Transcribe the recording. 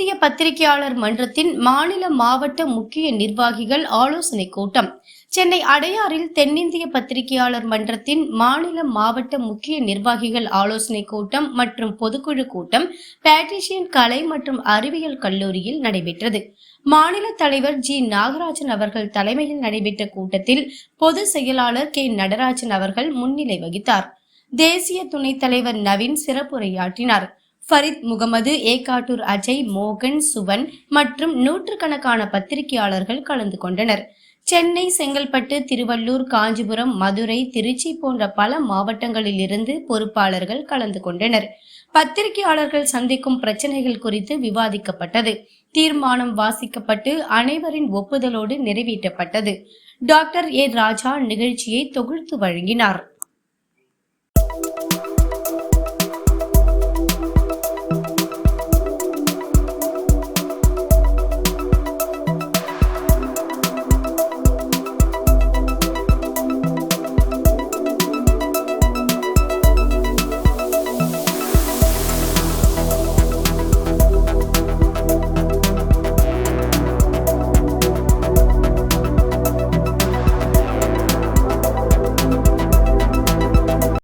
இந்திய பத்திரிகையாளர் மன்றத்தின் மாநில மாவட்ட முக்கிய நிர்வாகிகள் ஆலோசனை கூட்டம். சென்னை அடையாறில் தென்னிந்திய பத்திரிகையாளர் மன்றத்தின் மாநில மாவட்ட முக்கிய நிர்வாகிகள் ஆலோசனை கூட்டம் மற்றும் பொதுக்குழு கூட்டம் பேட்ரிஷியன் கலை மற்றும் அறிவியல் கல்லூரியில் நடைபெற்றது. மாநில தலைவர் ஜி. நாகராஜன் அவர்கள் தலைமையில் நடைபெற்ற கூட்டத்தில் பொது செயலாளர் கே. நடராஜன் அவர்கள் முன்னிலை வகித்தார். தேசிய துணைத் தலைவர் நவீன் சிறப்புரையாற்றினார். ஃபரித் முகமது ஏகாட்டூர் அஜய் மோகன் சுவன் மற்றும் நூற்றுக்கணக்கான பத்திரிகையாளர்கள் கலந்து கொண்டனர். சென்னை செங்கல்பட்டு திருவள்ளூர் காஞ்சிபுரம் மதுரை திருச்சி போன்ற பல மாவட்டங்களில் இருந்து பொறுப்பாளர்கள் கலந்து கொண்டனர். பத்திரிகையாளர்கள் சந்திக்கும் பிரச்சனைகள் குறித்து விவாதிக்கப்பட்டது. தீர்மானம் வாசிக்கப்பட்டு அனைவரின் ஒப்புதலோடு நிறைவேற்றப்பட்டது. Doctor A. ராஜா நிகழ்ச்சியை தொகுத்து வழங்கினார்.